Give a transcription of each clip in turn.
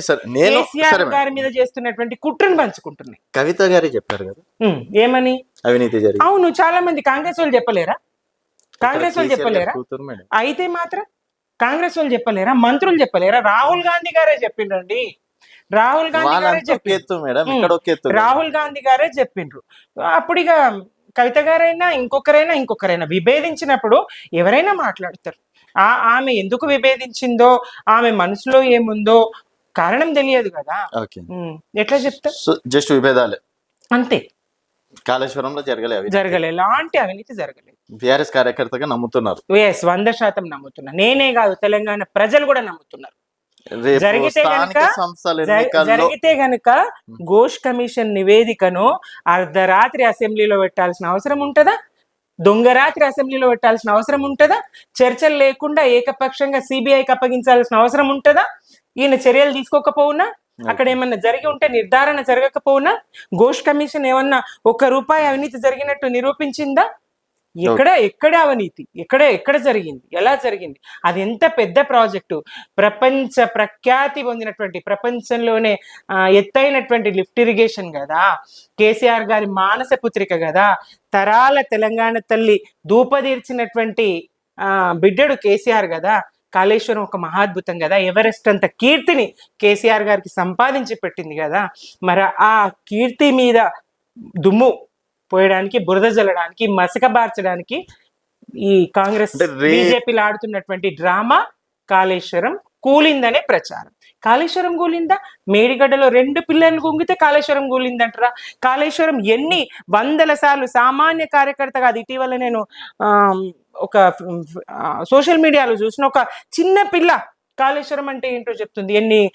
సరే నేను కేసీఆర్. గారి మీద చేస్తున్నటువంటి కుట్రను పంచుకుంటున్నాయి. కవిత గారే చెప్పారు కదా? ఏమని? అవినీతి జరిగింది. అవును చాలా మంది కాంగ్రెస్ వాళ్ళు చెప్పలేరా? కాంగ్రెస్ వాళ్ళు చెప్పలేరా? అయితే మాత్రం కాంగ్రెస్ వాళ్ళు చెప్పలేరా? మంత్రులు చెప్పలేరా? రాహుల్ గాంధీ గారే చెప్పిండ్రండి. రాహుల్ గాంధీ గారే చెప్పిండ్రు. రాహుల్ గాంధీ గారే చెప్పిండ్రు. అప్పుడు ఇక కవిత గారైనా ఇంకొకరైనా ఇంకొకరైనా విభేదించినప్పుడు ఎవరైనా మాట్లాడతారు. ఆ ఆమె ఎందుకు విభేదించిందో ఆమె మనసులో ఏముందో కారణం తెలియదు కదా. ఎట్లా చెప్తా? జస్ట్ విభేదాలే. అంతే. కాళేశ్వరంలో జరగలే అవి జరగలేదు ఎలాంటి అవినీతి జరగలేదు. బీఆర్ఎస్ కార్యకర్తగా నమ్ముతున్నారు. ఎస్ వంద శాతం నమ్ముతున్నా. నేనే కాదు తెలంగాణ ప్రజలు కూడా నమ్ముతున్నారు. జరిగితే గనుక జరిగితే గనుక ఘోష్ కమిషన్ నివేదికను అర్ధరాత్రి అసెంబ్లీలో పెట్టాల్సిన అవసరం ఉంటుందా? దొంగరాత్రి అసెంబ్లీలో పెట్టాల్సిన అవసరం ఉంటుందా? చర్చలు లేకుండా ఏకపక్షంగా సిబిఐకి అప్పగించాల్సిన అవసరం ఉంటుందా? ఈయన చర్యలు తీసుకోకపోవునా? అక్కడ ఏమన్నా జరిగి ఉంటే నిర్ధారణ జరగకపోవునా? ఘోష్ కమిషన్ ఏమన్నా ఒక్క రూపాయి అవినీతి జరిగినట్టు నిరూపించిందా? ఎక్కడ ఎక్కడ అవినీతి? ఎక్కడ ఎక్కడ జరిగింది? ఎలా జరిగింది? అది ఎంత పెద్ద ప్రాజెక్టు? ప్రపంచ ప్రఖ్యాతి పొందినటువంటి ప్రపంచంలోనే ఎత్తైనటువంటి లిఫ్ట్ ఇరిగేషన్ కదా? కేసీఆర్ గారి మానస పుత్రిక కదా? తరాల తెలంగాణ తల్లి దూపదీర్చినటువంటి ఆ, బిడ్డడు కేసీఆర్ కదా? కాళేశ్వరం ఒక మహాద్భుతం కదా. ఎవరెస్ట్ అంత కీర్తిని కేసీఆర్ గారికి సంపాదించి పెట్టింది కదా. మరి ఆ కీర్తి మీద దుమ్ము పోయడానికి బురద జల్లడానికి మసకబార్చడానికి ఈ కాంగ్రెస్ బీజేపీలు ఆడుతున్నటువంటి డ్రామా కాళేశ్వరం కూలిందనే ప్రచారం. కాళేశ్వరం కూలిందా? మేడిగడ్డలో రెండు పిల్లలు గుంగితే కాళేశ్వరం కూలిందంటారా? కాళేశ్వరం ఎన్ని వందల సార్లు సామాన్య కార్యకర్తగా అది ఇటీవల నేను ఒక సోషల్ మీడియాలో చూసిన ఒక చిన్న పిల్ల కాళేశ్వరం అంటే ఏంటో చెప్తుంది. ఎన్ని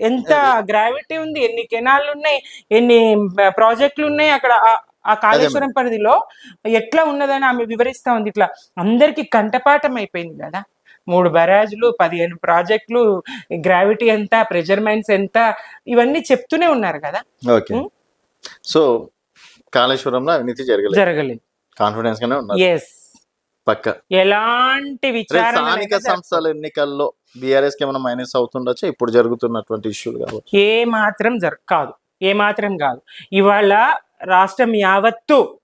ఎంత గ్రావిటీ ఉంది ఎన్ని కెనాళ్ళు ఉన్నాయి ఎన్ని ప్రాజెక్టులు ఉన్నాయి అక్కడ ఆ- కాళేశ్వరం పరిధిలో ఎట్లా ఉన్నదని ఆమె వివరిస్తా ఉంది. ఇట్లా అందరికి కంటపాఠం అయిపోయింది కదా. మూడు బరాజులు పదిహేను ప్రాజెక్టులు గ్రావిటీ ఎంత ప్రెజర్మెంట్స్ ఎంత ఇవన్నీ చెప్తూనే ఉన్నారు కదా. సో కాళేశ్వరంలో అవినీతి జరగలేదు. జరగలేదు. కాన్ఫిడెన్స్ గానే ఉన్నారు ఎస్ పక్క. ఎలాంటి స్థానిక సంస్థల ఎన్నికల్లో బీఆర్ఎస్కి ఏమైనా మైనస్ అవుతుండొచ్చు? ఇప్పుడు జరుగుతున్నటువంటి ఇష్యూలు కాబట్టి. ఏ మాత్రం జర కాదు. ఏ మాత్రం కాదు. ఇవాళ రాష్ట్రం యావత్తు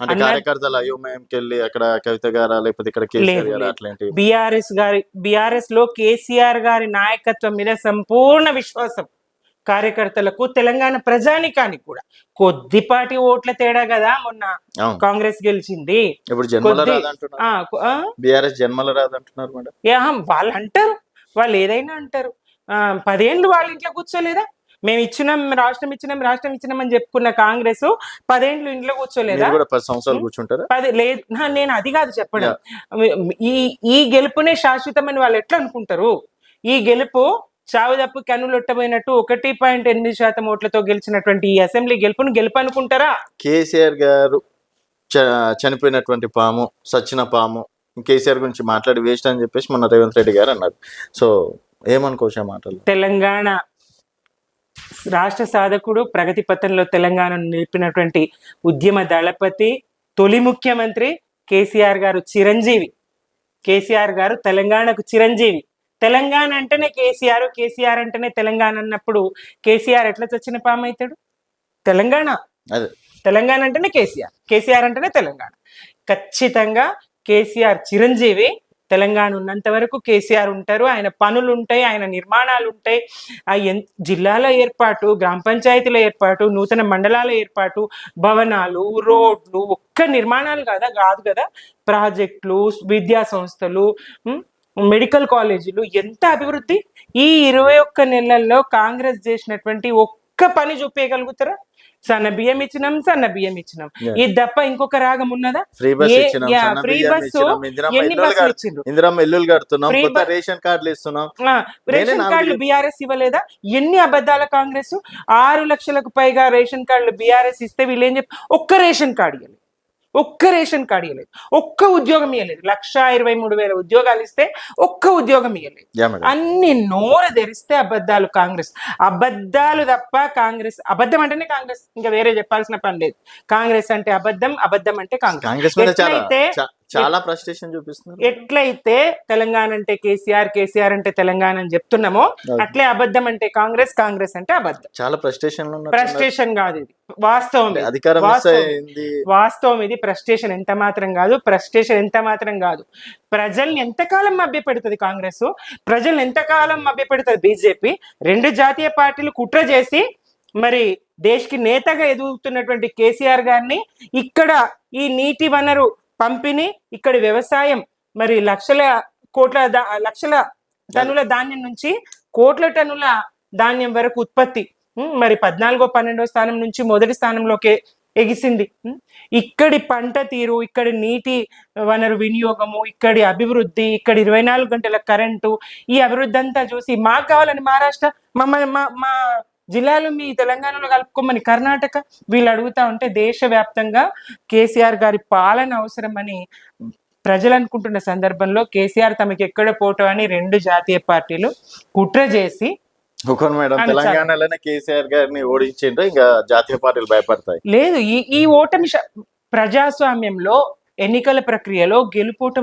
అంటే అన్న- కార్యకర్తలు అయోమయంకి వెళ్ళి అక్కడ కవిత గారా లేకపోతే ఇక్కడ కేసీఆర్ గారు. అట్లాంటి బిఆర్ఎస్ గారి బిఆర్ఎస్లో కేసీఆర్ గారి నాయకత్వం మీద సంపూర్ణ విశ్వాసం. కార్యకర్తలకు తెలంగాణ ప్రజానికానికి కూడా. కొద్దిపాటి ఓట్ల తేడా కదా మొన్న కాంగ్రెస్ గెలిచింది. ఇప్పుడు బీఆర్ఎస్ జన్మల రాదంటున్నారు మేడం. వాళ్ళు అంటారు వాళ్ళు ఏదైనా అంటారు. పదేళ్ళు వాళ్ళ ఇంట్లో కూర్చోలేదా? మేము ఇచ్చినాం రాష్ట్రం ఇచ్చినాం రాష్ట్రం ఇచ్చినాం అని చెప్పుకున్న కాంగ్రెస్ పదేండ్లు ఇంట్లో కూర్చోలేదా? పది సంవత్సరాలు కూర్చుంటారా? పది లేదు. నేను అది కాదు చెప్పడం. ఈ ఈ గెలుపునే శాశ్వతమని వాళ్ళు ఎట్లా అనుకుంటారు? ఈ గెలుపు చావుదప్పు కన్నులొట్టబోయినట్టు ఒకటి పాయింట్ ఎనిమిది శాతం ఓట్లతో గెలిచినటువంటి ఈ అసెంబ్లీ గెలుపును గెలుపు అనుకుంటారా కేసీఆర్ గారు చనిపోయినటువంటి పాము సచ్చిన పాము కేసీఆర్ గురించి మాట్లాడి వేస్ట్ అని చెప్పేసి మొన్న రేవంత్ రెడ్డి గారు అన్నారు. సో ఏమనుకోవచ్చు ఆ మాటలు? తెలంగాణ రాష్ట్ర సాధకుడు ప్రగతి పథంలో తెలంగాణను నిలిపినటువంటి ఉద్యమ దళపతి తొలి ముఖ్యమంత్రి కేసీఆర్ గారు చిరంజీవి. కేసీఆర్ గారు తెలంగాణకు చిరంజీవి. తెలంగాణ అంటేనే కేసీఆర్ కేసీఆర్ అంటేనే తెలంగాణ అన్నప్పుడు కేసీఆర్ ఎట్లా చచ్చిన పాము అవుతాడు తెలంగాణ. అదే. తెలంగాణ అంటేనే కేసీఆర్. కేసీఆర్ అంటేనే తెలంగాణ. ఖచ్చితంగా కేసీఆర్ చిరంజీవి తెలంగాణ ఉన్నంత వరకు కేసీఆర్ ఉంటారు. ఆయన పనులు ఉంటాయి ఆయన నిర్మాణాలు ఉంటాయి ఆ ఎన్- జిల్లాల ఏర్పాటు గ్రామ పంచాయతీల ఏర్పాటు నూతన మండలాల ఏర్పాటు భవనాలు రోడ్లు ఒక్క నిర్మాణాలు కదా? కాదు కదా. ప్రాజెక్టులు విద్యా సంస్థలు మెడికల్ కాలేజీలు ఎంత అభివృద్ధి? ఈ ఇరవై ఒక్క నెలల్లో కాంగ్రెస్ చేసినటువంటి ఒక్క పని చూపించగలుగుతారా సన్న బియ్యం ఇచ్చినాం సన్న బియ్యం ఇచ్చినాం. ఇది తప్ప ఇంకొక రాగం ఉన్నదా? ఫ్రీ బస్ ఫ్రీ ఎన్ని బస్సులు ఇచ్చిండ్రు ఇందిరమ్మ ఇల్లులు కడుతున్నాం రేషన్ కార్డులు ఇస్తున్నాం. రేషన్ కార్డులు. బీఆర్ఎస్ ఇవ్వలేదా? ఎన్ని అబద్ధాల కాంగ్రెస్? ఆరు లక్షలకు పైగా రేషన్ కార్డులు బీఆర్ఎస్ ఇస్తే వీళ్ళు ఏం చెప్పి ఒక్క రేషన్ కార్డు ఇవ్వలేదు ఒక్క రేషన్ కార్డు ఇవ్వలేదు ఒక్క ఉద్యోగం ఇవ్వలేదు లక్ష ఇరవై మూడు వేల ఉద్యోగాలు ఇస్తే ఒక్క ఉద్యోగం ఇవ్వలేదు అన్ని నోరు తెరిస్తే అబద్ధాలు కాంగ్రెస్. అబద్ధాలు తప్ప కాంగ్రెస్ అబద్ధం అంటేనే కాంగ్రెస్. ఇంకా వేరే చెప్పాల్సిన పని లేదు. కాంగ్రెస్ అంటే అబద్ధం అబద్ధం అంటే కాంగ్రెస్. కాంగ్రెస్ మీద చాలా ఫ్రస్ట్రేషన్ చూపిస్తున్నారు. ఎట్లయితే తెలంగాణ అంటే కేసీఆర్ కేసీఆర్ అంటే తెలంగాణ అని చెప్తున్నామో అట్లే అబద్ధం అంటే కాంగ్రెస్ కాంగ్రెస్ అంటే అబద్ధం. చాలా ఫ్రస్ట్రేషన్ ఫ్రస్ట్రేషన్ కాదు ఇది. వాస్తవం. అధికారం వాస్తవం. ఇది. ఫ్రస్ట్రేషన్ ఎంత మాత్రం కాదు ఫ్రస్ట్రేషన్ ఎంత మాత్రం కాదు. ప్రజల్ని ఎంతకాలం మభ్య పెడుతుంది కాంగ్రెస్? ప్రజల్ని ఎంతకాలం మభ్య పెడుతుంది బీజేపీ? రెండు జాతీయ పార్టీలు కుట్ర చేసి మరి దేశ్కి నేతగా ఎదుగుతున్నటువంటి కేసీఆర్ గారిని ఇక్కడ ఈ నీటి వనరు పంపిణీ ఇక్కడ వ్యవసాయం మరి లక్షల కోట్ల దా- లక్షల టన్నుల ధాన్యం నుంచి కోట్ల టన్నుల ధాన్యం వరకు ఉత్పత్తి మరి పద్నాలుగో పన్నెండో స్థానం నుంచి మొదటి స్థానంలోకి ఎగిసింది. ఇక్కడి పంట తీరు ఇక్కడి నీటి వనరు వినియోగము ఇక్కడి అభివృద్ధి ఇక్కడ ఇరవై నాలుగు గంటల కరెంటు ఈ అభివృద్ధి అంతా చూసి మాకు కావాలని మహారాష్ట్ర మమ్మల్ని మా మా జిల్లాలు మీ తెలంగాణలో కలుపుకోమని కర్ణాటక వీళ్ళు అడుగుతా ఉంటే దేశవ్యాప్తంగా కేసీఆర్ గారి పాలన అవసరమని ప్రజలు అనుకుంటున్న సందర్భంలో కేసీఆర్ తమకి ఎక్కడ పోటో అని రెండు జాతీయ పార్టీలు కుట్ర చేసి ఒకరు మేడం అని తెలంగాణలోనే కేసీఆర్ గారిని ఓడించిండ్రు ఇంకా జాతీయ పార్టీలు భయపడతాయి. లేదు ఈ ఈ ఓటమి ప్రజాస్వామ్యంలో ఎన్నికల ప్రక్రియలో గెలుపోటమి